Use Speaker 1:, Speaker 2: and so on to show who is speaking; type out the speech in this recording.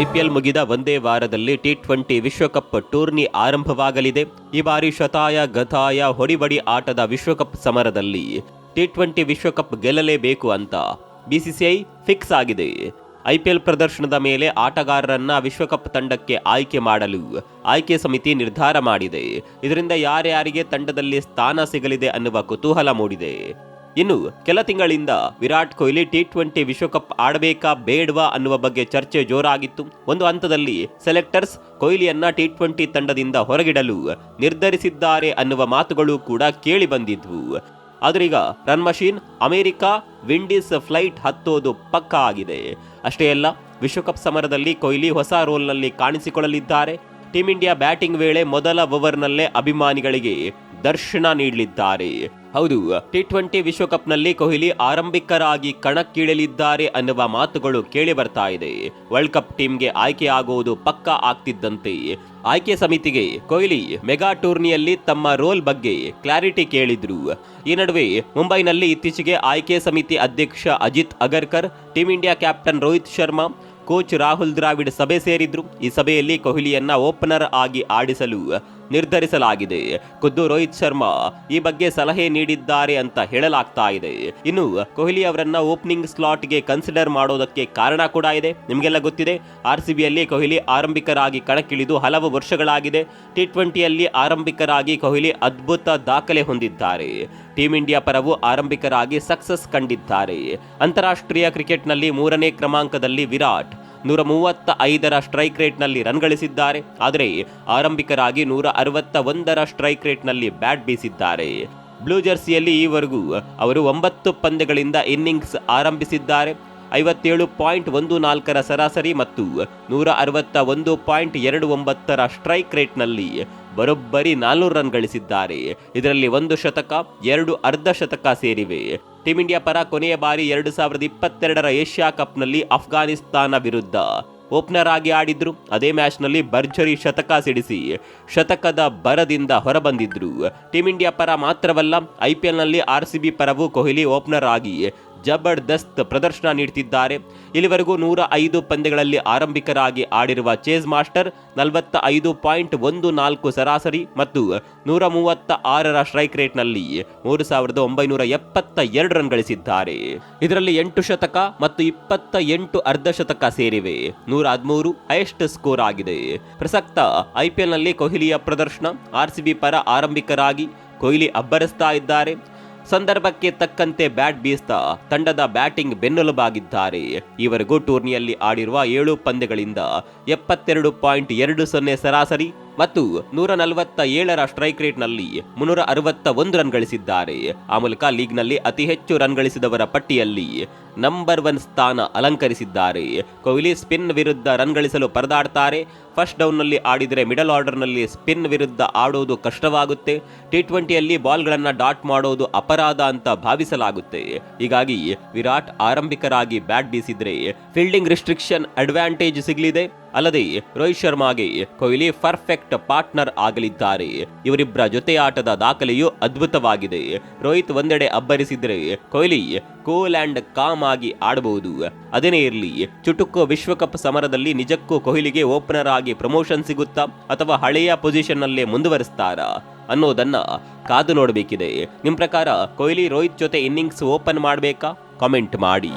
Speaker 1: IPL ಮುಗಿದ ಒಂದೇ ವಾರದಲ್ಲಿ ಟಿ ಟ್ವೆಂಟಿ ವಿಶ್ವಕಪ್ ಟೂರ್ನಿ ಆರಂಭವಾಗಲಿದೆ. ಈ ಬಾರಿ ಶತಾಯ ಗತಾಯ ಹೊಡಿಬಡಿ ಆಟದ ವಿಶ್ವಕಪ್ ಸಮರದಲ್ಲಿ ಟಿ ಟ್ವೆಂಟಿ ವಿಶ್ವಕಪ್ ಗೆಲ್ಲಲೇಬೇಕು ಅಂತ ಬಿಸಿಸಿಐ ಫಿಕ್ಸ್ ಆಗಿದೆ. ಐಪಿಎಲ್ ಪ್ರದರ್ಶನದ ಮೇಲೆ ಆಟಗಾರರನ್ನ ವಿಶ್ವಕಪ್ ತಂಡಕ್ಕೆ ಆಯ್ಕೆ ಮಾಡಲು ಆಯ್ಕೆ ಸಮಿತಿ ನಿರ್ಧಾರ ಮಾಡಿದೆ. ಇದರಿಂದ ಯಾರ್ಯಾರಿಗೆ ತಂಡದಲ್ಲಿ ಸ್ಥಾನ ಸಿಗಲಿದೆ ಅನ್ನುವ ಕುತೂಹಲ ಮೂಡಿದೆ. ಇನ್ನು ಕೆಲ ತಿಂಗಳಿಂದ ವಿರಾಟ್ ಕೊಹ್ಲಿ ಟಿ ಟ್ವೆಂಟಿ ವಿಶ್ವಕಪ್ ಆಡಬೇಕಾ ಬೇಡವಾ ಅನ್ನುವ ಬಗ್ಗೆ ಚರ್ಚೆ ಜೋರಾಗಿತ್ತು. ಒಂದು ಹಂತದಲ್ಲಿ ಸೆಲೆಕ್ಟರ್ಸ್ ಕೊಹ್ಲಿಯನ್ನ ಟಿ ಟ್ವೆಂಟಿ ತಂಡದಿಂದ ಹೊರಗಿಡಲು ನಿರ್ಧರಿಸಿದ್ದಾರೆ ಅನ್ನುವ ಮಾತುಗಳು ಕೂಡ ಕೇಳಿ ಬಂದಿದ್ವು. ಆದ್ರೀಗ run machine America Windies flight ಹತ್ತೋದು ಪಕ್ಕಾ ಆಗಿದೆ. ಅಷ್ಟೇ ಅಲ್ಲ, ವಿಶ್ವಕಪ್ ಸಮರದಲ್ಲಿ ಕೊಹ್ಲಿ ಹೊಸ ರೋಲ್ನಲ್ಲಿ ಕಾಣಿಸಿಕೊಳ್ಳಲಿದ್ದಾರೆ. ಟೀಂ ಇಂಡಿಯಾ ಬ್ಯಾಟಿಂಗ್ ವೇಳೆ ಮೊದಲ ಓವರ್ನಲ್ಲೇ ಅಭಿಮಾನಿಗಳಿಗೆ ದರ್ಶನ ನೀಡಲಿದ್ದಾರೆ. ಹೌದು ಟಿ ಟ್ವೆಂಟಿ ವಿಶ್ವಕಪ್ನಲ್ಲಿ ಕೊಹ್ಲಿ ಆರಂಭಿಕರಾಗಿ ಕಣಕ್ಕಿಳಿಯಲಿದ್ದಾರೆ ಅನ್ನುವ ಮಾತುಗಳು ಕೇಳಿ ಬರ್ತಾ ಇದೆ. ವರ್ಲ್ಡ್ ಕಪ್ ಟೀಮ್ಗೆ ಆಯ್ಕೆಯಾಗುವುದು ಪಕ್ಕಾ ಆಗ್ತಿದ್ದಂತೆ. ಆಯ್ಕೆ ಸಮಿತಿಗೆ ಕೊಹ್ಲಿ ಮೆಗಾ ಟೂರ್ನಿಯಲ್ಲಿ ತಮ್ಮ ರೋಲ್ ಬಗ್ಗೆ ಕ್ಲಾರಿಟಿ ಕೇಳಿದ್ರು. ಈ ನಡುವೆ ಮುಂಬೈನಲ್ಲಿ ಇತ್ತೀಚೆಗೆ ಆಯ್ಕೆ ಸಮಿತಿ ಅಧ್ಯಕ್ಷ Ajit Agarkar, team India captain Rohit Sharma, coach Rahul Dravid ಸಭೆ ಸೇರಿದ್ರು. ಈ ಸಭೆಯಲ್ಲಿ ಕೊಹ್ಲಿಯನ್ನ ಓಪನರ್ ಆಗಿ ಆಡಿಸಲು ನಿರ್ಧರಿಸಲಾಗಿದೆ. ಖುದ್ದು ರೋಹಿತ್ ಶರ್ಮಾ ಈ ಬಗ್ಗೆ ಸಲಹೆ ನೀಡಿದ್ದಾರೆ ಅಂತ ಹೇಳಲಾಗ್ತಾ ಇದೆ. ಇನ್ನು ಕೊಹ್ಲಿ ಅವರನ್ನ ಓಪನಿಂಗ್ ಸ್ಲಾಟ್ಗೆ ಕನ್ಸಿಡರ್ ಮಾಡೋದಕ್ಕೆ ಕಾರಣ ಕೂಡ ಇದೆ. ನಿಮಗೆಲ್ಲ ಗೊತ್ತಿದೆ ಆರ್ ಸಿ ಬಿಯಲ್ಲಿ ಕೊಹ್ಲಿ ಆರಂಭಿಕರಾಗಿ ಕಣಕ್ಕಿಳಿದು ಹಲವು ವರ್ಷಗಳಾಗಿದೆ. ಟಿ ಟ್ವೆಂಟಿಯಲ್ಲಿ ಆರಂಭಿಕರಾಗಿ ಕೊಹ್ಲಿ ಅದ್ಭುತ ದಾಖಲೆ ಹೊಂದಿದ್ದಾರೆ. ಟೀಂ ಇಂಡಿಯಾ ಪರವು ಆರಂಭಿಕರಾಗಿ ಸಕ್ಸಸ್ ಕಂಡಿದ್ದಾರೆ. ಅಂತಾರಾಷ್ಟ್ರೀಯ ಕ್ರಿಕೆಟ್ನಲ್ಲಿ ಮೂರನೇ ಕ್ರಮಾಂಕದಲ್ಲಿ ವಿರಾಟ್ ನೂರ ಮೂವತ್ತ ಐದರ ಸ್ಟ್ರೈಕ್ ರೇಟ್ನಲ್ಲಿ ರನ್ ಗಳಿಸಿದ್ದಾರೆ. ಆದರೆ ಆರಂಭಿಕರಾಗಿ ನೂರ ಅರವತ್ತ ಒಂದರ ಸ್ಟ್ರೈಕ್ ರೇಟ್ನಲ್ಲಿ ಬ್ಯಾಟ್ ಬೀಸಿದ್ದಾರೆ. ಬ್ಲೂ ಜರ್ಸಿಯಲ್ಲಿ ಈವರೆಗೂ ಅವರು ಒಂಬತ್ತು ಪಂದ್ಯಗಳಿಂದ ಇನ್ನಿಂಗ್ಸ್ ಆರಂಭಿಸಿದ್ದಾರೆ. ಐವತ್ತೇಳು ಪಾಯಿಂಟ್ ಒಂದು ನಾಲ್ಕರ ಸರಾಸರಿ ಮತ್ತು ನೂರ ಅರವತ್ತ ಒಂದು ಪಾಯಿಂಟ್ ಎರಡು ಒಂಬತ್ತರ ಸ್ಟ್ರೈಕ್ ರೇಟ್ನಲ್ಲಿ ಬರೋಬ್ಬರಿ ನಾಲ್ನೂರು ರನ್ ಗಳಿಸಿದ್ದಾರೆ. ಇದರಲ್ಲಿ ಒಂದು ಶತಕ, ಎರಡು ಅರ್ಧ ಶತಕ ಸೇರಿವೆ. ಟೀಂ ಇಂಡಿಯಾ ಪರ ಕೊನೆಯ ಬಾರಿ ಎರಡು ಸಾವಿರದ ಇಪ್ಪತ್ತೆರಡರ ಏಷ್ಯಾ ಕಪ್ನಲ್ಲಿ ಅಫ್ಘಾನಿಸ್ತಾನ ವಿರುದ್ಧ ಓಪನರ್ ಆಗಿ ಆಡಿದ್ರು. ಅದೇ ಮ್ಯಾಚ್ನಲ್ಲಿ ಭರ್ಜರಿ ಶತಕ ಸಿಡಿಸಿ ಶತಕದ ಬರದಿಂದ ಹೊರಬಂದಿದ್ರು. ಟೀಂ ಇಂಡಿಯಾ ಪರ ಮಾತ್ರವಲ್ಲ ಐಪಿಎಲ್ನಲ್ಲಿ ಆರ್ ಸಿ ಬಿ ಪರವೂ ಕೊಹ್ಲಿ ಓಪನರ್ ಆಗಿ ಜಬರ್ದಸ್ತ್ ಪ್ರದರ್ಶನ ನೀಡುತ್ತಿದ್ದಾರೆ ಇಲ್ಲಿವರೆಗೂ ನೂರ ಐದು ಪಂದ್ಯಗಳಲ್ಲಿ ಆರಂಭಿಕರಾಗಿ ಆಡಿರುವ ಚೇಸ್ ಮಾಸ್ಟರ್ ನಲವತ್ತ ಐದು ಪಾಯಿಂಟ್ ಒಂದು ನಾಲ್ಕು ಸರಾಸರಿ ಮತ್ತು ನೂರ ಮೂವತ್ತ ಆರರ ಸ್ಟ್ರೈಕ್ ರೇಟ್ನಲ್ಲಿ ಮೂರು ಸಾವಿರದ ಒಂಬೈನೂರ ಎಪ್ಪತ್ತ ಎರಡು ರನ್ ಗಳಿಸಿದ್ದಾರೆ. ಇದರಲ್ಲಿ ಎಂಟು ಶತಕ ಮತ್ತು ಇಪ್ಪತ್ತ ಎಂಟು ಅರ್ಧ ಶತಕ ಸೇರಿವೆ. ನೂರ ಹದಿಮೂರು ಹೈಯೆಸ್ಟ್ ಸ್ಕೋರ್ ಆಗಿದೆ. ಪ್ರಸಕ್ತ ಐಪಿಎಲ್ನಲ್ಲಿ ಕೊಹ್ಲಿಯ ಪ್ರದರ್ಶನ ಆರ್ಸಿಬಿ ಪರ ಆರಂಭಿಕರಾಗಿ ಕೊಹ್ಲಿ ಅಬ್ಬರಿಸ್ತಾ ಇದ್ದಾರೆ. ಸಂದರ್ಭಕ್ಕೆ ತಕ್ಕಂತೆ ಬ್ಯಾಟ್ ಬೀಸ್ತಾ ತಂಡದ ಬ್ಯಾಟಿಂಗ್ ಬೆನ್ನೆಲುಬಾಗಿದ್ದಾರೆ. ಈವರೆಗೂ ಟೂರ್ನಿಯಲ್ಲಿ ಆಡಿರುವ ಏಳು ಪಂದ್ಯಗಳಿಂದ ಎಪ್ಪತ್ತೆರಡು ಪಾಯಿಂಟ್ ಎರಡು ಸೊನ್ನೆ ಸರಾಸರಿ ಮತ್ತು ನೂರ ನಲವತ್ತ ಏಳರ ಸ್ಟ್ರೈಕ್ ರೇಟ್ನಲ್ಲಿ ಮುನ್ನೂರ ಅರವತ್ತ ಒಂದು ರನ್ ಗಳಿಸಿದ್ದಾರೆ. ಆ ಮೂಲಕ ಲೀಗ್ನಲ್ಲಿ ಅತಿ ಹೆಚ್ಚು ರನ್ ಗಳಿಸಿದವರ ಪಟ್ಟಿಯಲ್ಲಿ ನಂಬರ್ ಒನ್ ಸ್ಥಾನ ಅಲಂಕರಿಸಿದ್ದಾರೆ. ಕೊಹ್ಲಿ ಸ್ಪಿನ್ ವಿರುದ್ಧ ರನ್ ಗಳಿಸಲು ಪರದಾಡ್ತಾರೆ. ಫಸ್ಟ್ ಡೌನ್ನಲ್ಲಿ ಆಡಿದರೆ ಮಿಡಲ್ ಆರ್ಡರ್ನಲ್ಲಿ ಸ್ಪಿನ್ ವಿರುದ್ಧ ಆಡೋದು ಕಷ್ಟವಾಗುತ್ತೆ. ಟಿ ಟ್ವೆಂಟಿಯಲ್ಲಿ ಬಾಲ್ಗಳನ್ನು ಡಾಟ್ ಮಾಡೋದು ಅಪರಾಧ ಅಂತ ಭಾವಿಸಲಾಗುತ್ತೆ. ಹೀಗಾಗಿ ವಿರಾಟ್ ಆರಂಭಿಕರಾಗಿ ಬ್ಯಾಟ್ ಬೀಸಿದರೆ ಫೀಲ್ಡಿಂಗ್ ರಿಸ್ಟ್ರಿಕ್ಷನ್ ಅಡ್ವಾಂಟೇಜ್ ಸಿಗಲಿದೆ. ಅಲ್ಲದೆ ರೋಹಿತ್ ಶರ್ಮಾಗೆ ಕೊಹ್ಲಿ ಪರ್ಫೆಕ್ಟ್ ಪಾರ್ಟ್ನರ್ ಆಗಲಿದ್ದಾರೆ. ಇವರಿಬ್ಬರ ಜೊತೆ ಆಟದ ದಾಖಲೆಯು ಅದ್ಭುತವಾಗಿದೆ. ರೋಹಿತ್ ಒಂದೆಡೆ ಅಬ್ಬರಿಸಿದರೆ ಕೊಹ್ಲಿ ಕೂಲ್ ಅಂಡ್ ಕಾಮ್ ಆಗಿ ಆಡಬಹುದು. ಅದೇನೇ ಇರಲಿ, ಚುಟುಕು ವಿಶ್ವಕಪ್ ಸಮರದಲ್ಲಿ ನಿಜಕ್ಕೂ ಕೊಹ್ಲಿಗೆ ಓಪನರ್ ಆಗಿ ಪ್ರಮೋಷನ್ ಸಿಗುತ್ತಾ ಅಥವಾ ಹಳೆಯ ಪೊಸಿಷನ್ನಲ್ಲೇ ಮುಂದುವರಿಸ್ತಾರಾ ಅನ್ನೋದನ್ನ ಕಾದು ನೋಡಬೇಕಿದೆ. ನಿಮ್ಮ ಪ್ರಕಾರ ಕೊಹ್ಲಿ ರೋಹಿತ್ ಜೊತೆ ಇನ್ನಿಂಗ್ಸ್ ಓಪನ್ ಮಾಡಬೇಕಾ? ಕಾಮೆಂಟ್ ಮಾಡಿ.